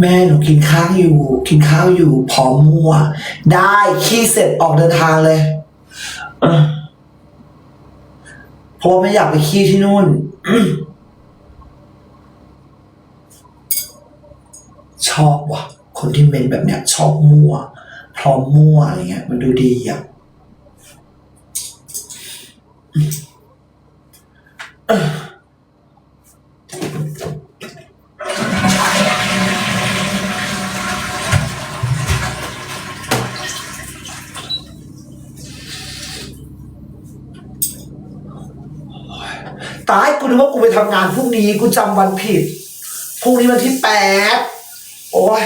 แม่หนูกินข้าวอยู่ กินข้าวอยู่พร้อมมั่วได้ขี้เสร็จออกเดินทางเลยเออเพราะไม่อยากไปขี้ที่นู่น ชอบว่ะ คนที่เป็นแบบเนี้ย ชอบมั่ว พร้อมมั่วอะไรเงี้ย มันดูดีอะ ตายกูนึกว่ากูไปทำงานพรุ่งนี้กูจำวันผิด พรุ่งนี้วันที่แปดโอ้ย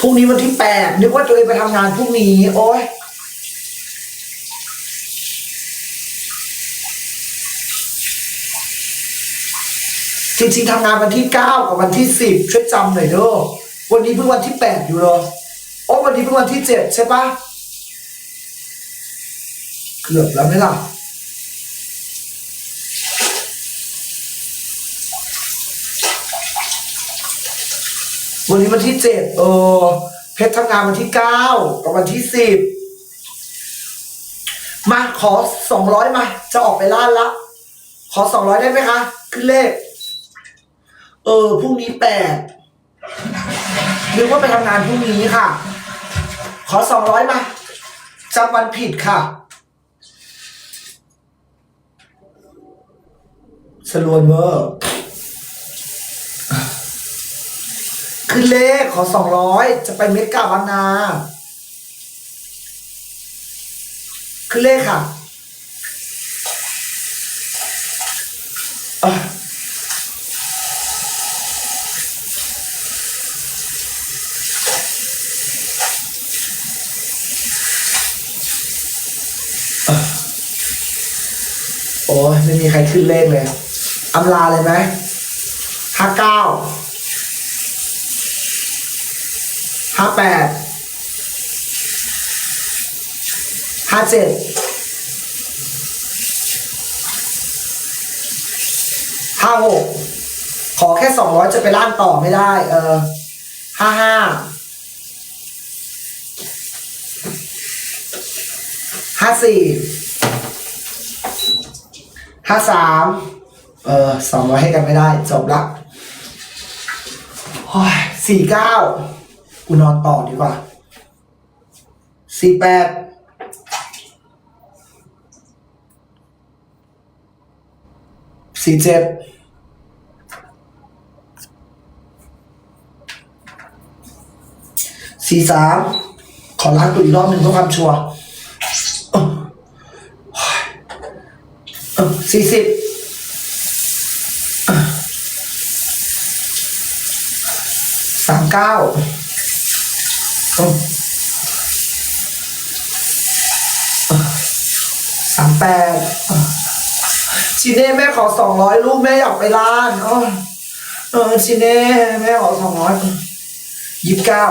พรุ่งนี้วันที่ แปดนึกว่าตัวเองไปทำงานพรุ่งนี้ โอ้ยจริงๆทำงานวันที่เก้ากับวันที่สิบช่วยจำหน่อยเด้อวันนี้เพิ่งวันที่แปดอยู่เลยโอ้วันนี้เพิ่งวันที่เจ็ดใช่ปะเกือบแล้วไหมล่ะวันนี้วันที่เจ็ดเออ เพชรทำงานวันที่เก้ากับวันที่สิบมาขอสองร้อยมา จะออกไปล่านละ ขอสองร้อยได้ไหมคะ ขึ้นเลข เออพรุ่งนี้แปดนึกว่าไปทำงานพรุ่งนี้ค่ะ ขอสองร้อยมาจำวันผิดค่ะสรวนเวอร์ ขึ้นเลขขอสองร้อยจะไปเมกาบางนาขึ้นเลขค่ะอะโอ้ยไม่มีใครขึ้นเลขเลยอำลาเลยไหมห้าเก้า ห้าแปดห้าเจ็ดห้าหกขอแค่สองร้อยจะไปล่านต่อไม่ได้ เออห้าห้าห้าสี่ห้าสามเออสองร้อยให้กันไม่ได้ จบละโอ้ยสี่เก้า กูนอนต่อดีกว่าสี่แปดสี่เจ็ดสี่สามขอล้างตัวอีกรอบหนึ่งเพื่อความชัวร์สี่สิบสามเก้า สามแปดชินเน่แม่ขอสองร้อยลูกแม่อยากไปร้านเออชินเน่แม่ขอสองร้อยยี่สิบเก้า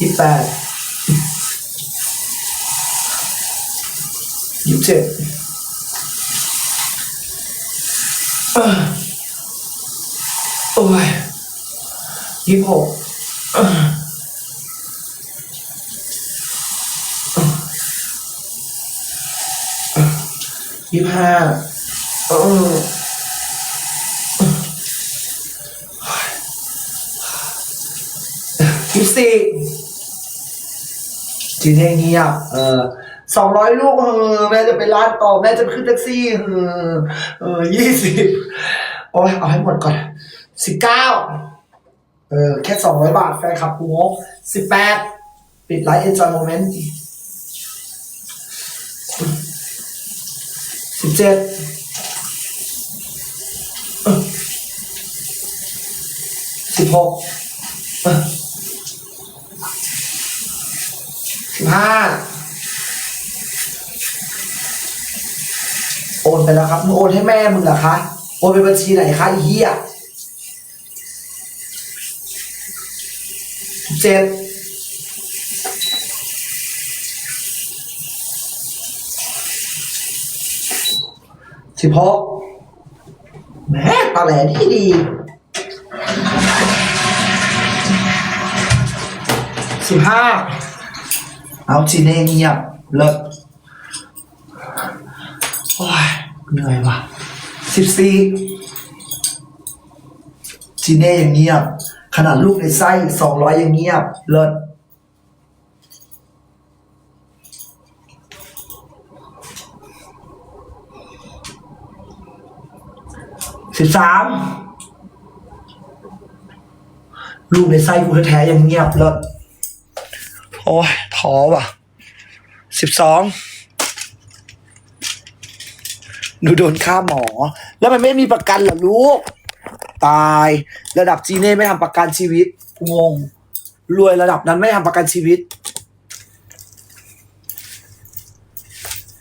ยี่สิบแปดยี่สิบเจ็ดโอ้ย ยี่สิบหกยี่สิบห้าเออยี่สิบสี่จีเน่เงียบเออสองร้อยลูกเออแม่จะไปร้านต่อแม่จะไปขึ้นแท็กซี่เออเออยี่สิบโอ้ยเอาให้หมดก่อนสิบเก้า เออแค่สองร้อยบาทแฟนคลับกูงบสิบแปดปิดไลฟ์เอ็นจอยโมเมนต์สิบเจ็ดสิบหกสิบห้าโอนไปแล้วครับมึงโอนให้แม่มึงเหรอคะ โอนไปบัญชีไหนคะเฮีย เจ็ดสิบหกแหมตาแหลดีดีสิบห้าเอาจีเน่เงียบเลิศโอ้ยเหนื่อยว่ะสิบสี่จีเน่ยังเงียบ ขนาดลูกในไส้สองร้อยยังเงียบ เลิศสิบสามลูกในไส้กูแท้ๆยังเงียบเลิศโอ้ยท้อว่ะสิบสองหนูโดนฆ่าหมอ แล้วมันไม่มีประกันเหรอลูก ตายระดับจีเน่ไม่ทำประกันชีวิตกูงง รวยระดับนั้นไม่ทำประกันชีวิต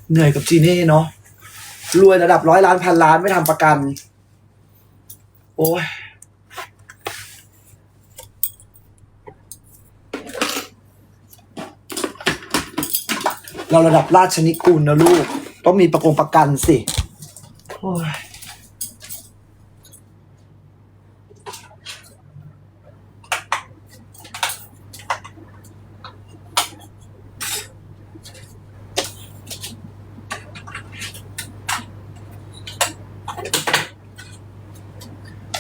เหนื่อยกับจีเน่เนาะรวยระดับร้อยล้านพันล้านไม่ทำประกัน โอ้ยเราระดับราชนิกูลนะลูก ต้องมีประกงประกันสิโอ้ย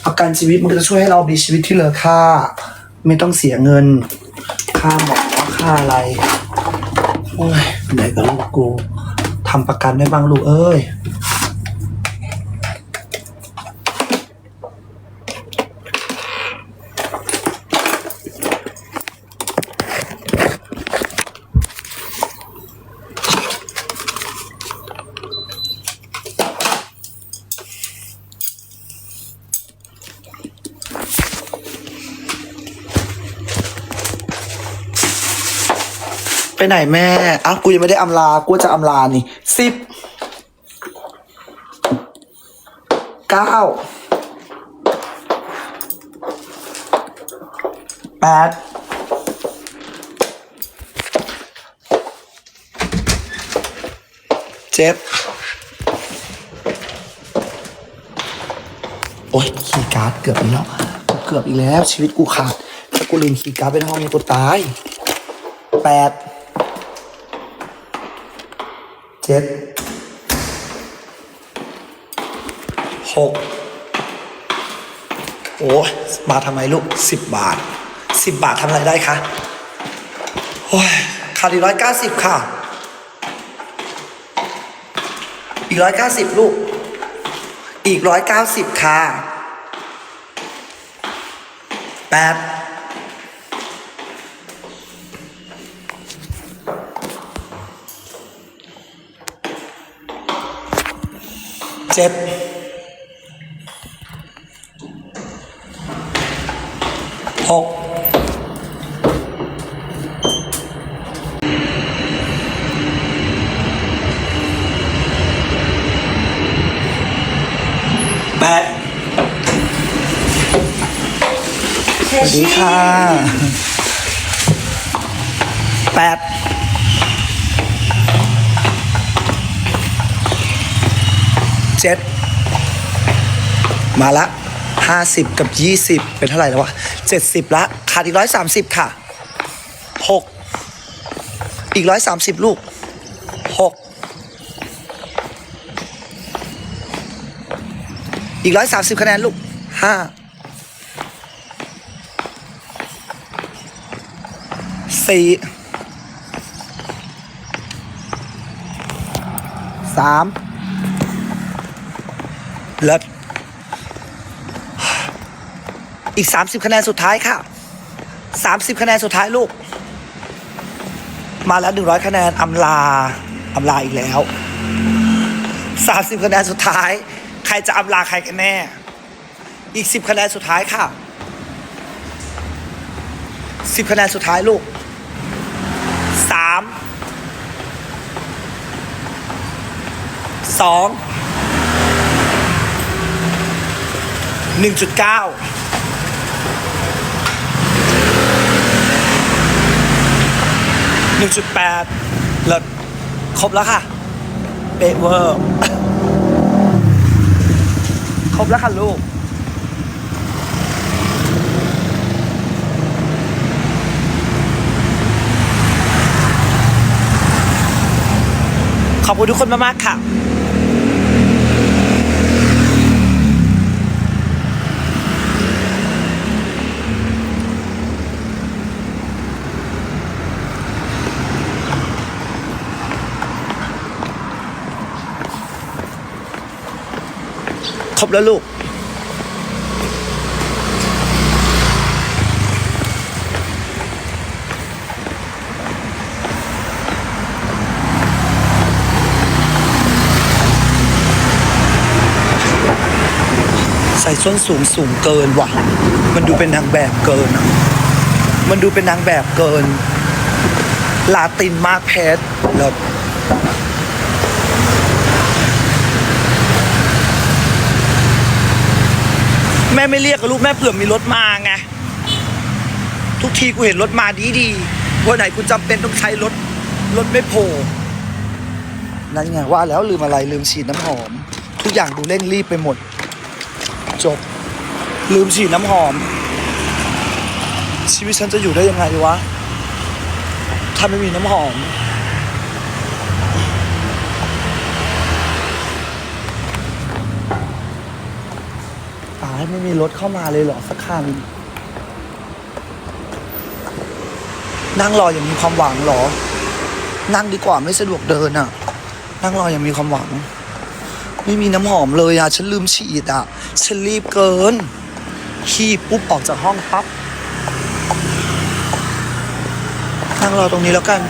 ประกันชีวิตมันก็จะช่วยให้เรามีชีวิตที่เหลือค่า ไม่ต้องเสียเงิน ค่าหมอค่าอะไรโอ้ยเหนื่อยกับลูกกูทำประกันได้บ้างลูกเอ้ย ไปไหนแม่อ้าวกูยังไม่ได้อำลา กูจะอำลานี่สิบเก้าแปดเจ็ดโอ๊ยคีย์การ์ดเกือบอีกแล้วกูเกือบอีกแล้ว ชีวิตกูขาดถ้ากูลืมคีย์การ์ดไปในห้องนี้กูตายแปด เจ็ดหกโอ้มาทำไมลูกสิบบาทสิบบาททำอะไรได้คะโอ้ยขาดอีกร้อยเก้าสิบค่ะ อีกร้อยเก้าสิบลูก อีกร้อยเก้าสิบค่ะแปด เจ็ดหกแปดสวัสดีค่ะแปด เจ็ดมาละห้าสิบกับยี่สิบเป็นเท่าไหร่แล้ววะเจ็ดสิบละขาดอีกร้อยสามสิบค่ะหกอีกร้อยสามสิบลูกหกอีกร้อยสามสิบคะแนนลูกห้าสี่สาม เลิศอีก 30 คะแนนสุดท้ายค่ะ 30 คะแนนสุดท้ายลูก มาแล้ว 100 คะแนนอำลาอำลาอีกแล้ว 30 คะแนนสุดท้าย ใครจะอำลาใครกันแน่ อีก 10 คะแนนสุดท้ายค่ะ 10 คะแนนสุดท้ายลูก 3 2 หนึ่งจุดเก้าหนึ่งจุดแปดเลิศครบแล้วค่ะ เป๊ะเวอร์ ครบแล้วค่ะลูกขอบคุณทุกคนมาก ๆ ค่ะ ครบแล้วลูก ใส่ส้นสูงสูงเกินว่ะ มันดูเป็นนางแบบเกินอะมันดูเป็นนางแบบเกิน ลาตินมากเพชรแล้ว แม่ไม่เรียกกับลูกแม่เผื่อมีรถมาไง ทุกทีกูเห็นรถมาดีดีวันไหนกูจำเป็นต้องใช้รถ รถไม่โผล่นั่นไงว่าแล้วลืมอะไรลืมฉีดน้ำหอม ทุกอย่างดูเร่งรีบไปหมด จบ ลืมฉีดน้ำหอม ชีวิตฉันจะอยู่ได้ยังไงวะ ถ้าไม่มีน้ำหอมาไม่มีรถเข้ามาเลยเหรอสักคันนั่งรออย่างมีความหวังหรอ นั่งดีกว่าไม่สะดวกเดินอะนั่งรออย่างมีความหวัง ไม่มีน้ำหอมเลยอะ ฉันลืมฉีดอะ ฉันรีบเกิน ขี้ปุ๊บออกจากห้องปั๊บ นั่งรอตรงนี้แล้วกัน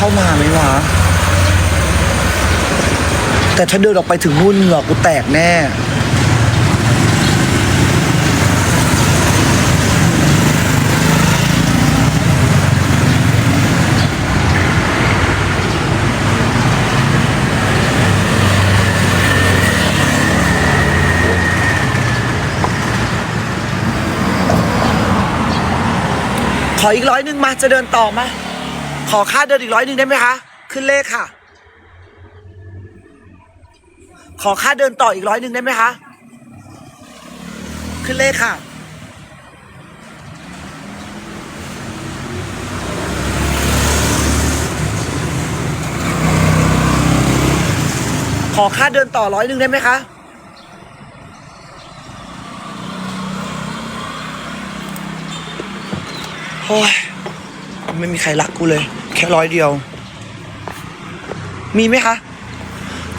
เข้ามาไหมวะ แต่ถ้าเดินออกไปถึงนู่นเหงือกูแตกแน่ขออีกร้อยหนึ่งมาจะเดินต่อมา ขอค่าเดินอีกร้อยหนึ่งได้ไหมคะ ขึ้นเลขค่ะ ขอค่าเดินต่ออีกร้อยหนึ่งได้ไหมคะ ขึ้นเลขค่ะ ขอค่าเดินต่อร้อยหนึ่งได้ไหมคะโอ้ย ไม่มีใครรักกูเลย แค่ร้อยเดียว มีไหมคะ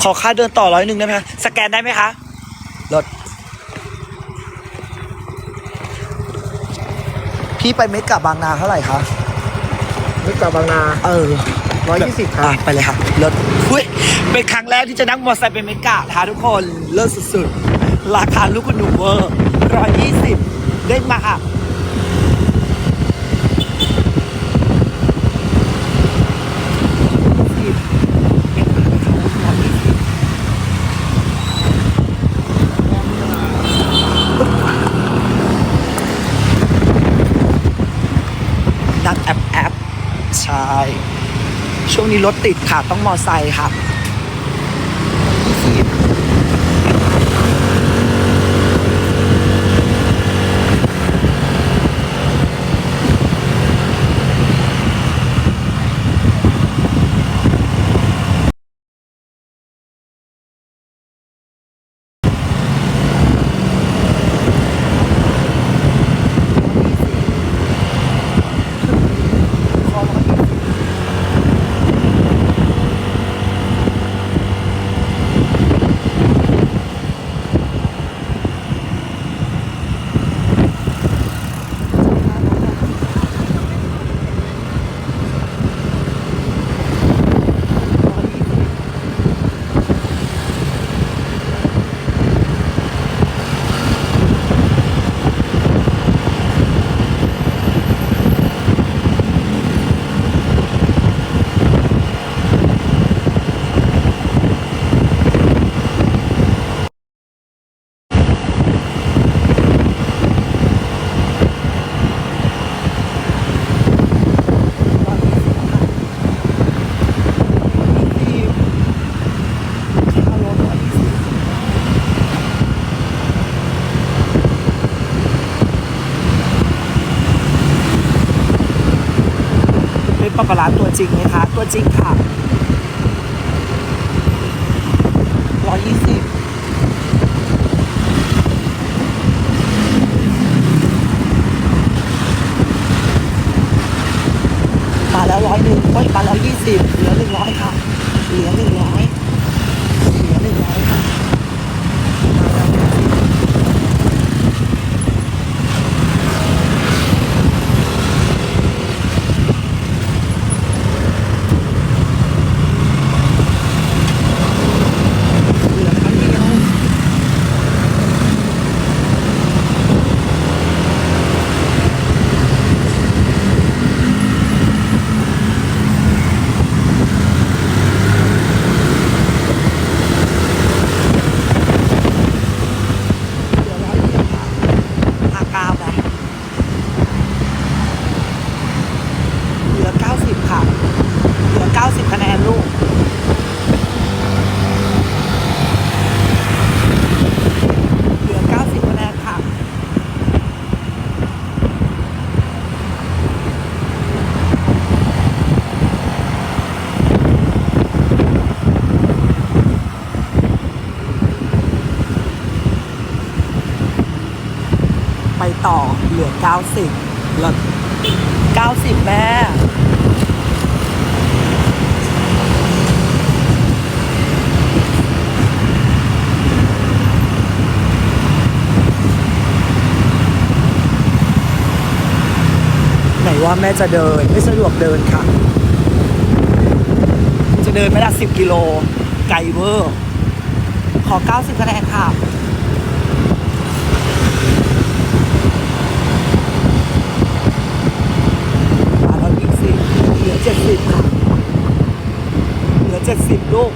ขอค่าเดินต่อร้อยหนึ่งได้ไหมคะ สแกนได้ไหมคะรถพี่ไปเมกะบางนาเท่าไหร่คะนึกกับบางนาเออ ร้อยยี่สิบครับ อะไปเลยค่ะรถอุ้ยเป็นครั้งแรกที่จะนั่งมอเตอร์ไซค์ไปเมกะนะคะทุกคนเลิศสุดๆ ราคาลูกคุณหนูเวอร์ร้อยยี่สิบเด้งมาค่ะ นั่งแอปแอป ใช่ ช่วงนี้รถติดค่ะ ต้องมอไซค์ค่ะ ยปะปะร้านตัวจริงไหมคะตัวจริงค่ะร้อยยี่สิบมาแล้วร้อยหนึ่งโอ้ยมาแล้วยี่สิบเหลือหนึ่งร้อยค่ะเหลือหนึ่งร้อยเหลือหนึ่งร้อยค่ะมาแล้วยี่สิบ เหลือครั้งเดียวเหลือร้อยเดียวค่ะห้าเก้านะเหลือเก้าสิบค่ะ เหลือเก้าสิบคะแนนลูก เหลือ 90คะแนนค่ะ ไปต่อ เหลือ90ลด90แม่ไหนว่าแม่จะเดินไม่สะดวกเดินค่ะ จะเดินไม่ได้สิบกิโลไกลเวอร์ ขอ 90คะแนนค่ะ มาแล้วยี่สิบ เหลือเจ็ดสิบค่ะ เหลือเจ็ดสิบลูก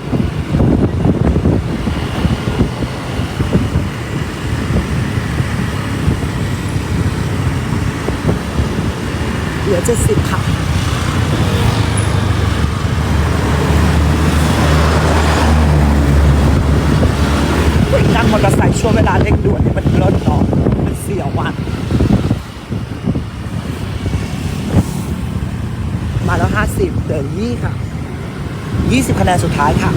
เหลือเจ็ดสิบค่ะนั่งมอเตอร์ไซค์ช่วงเวลาเร่ง 20 คะแนนสุดท้ายค่ะ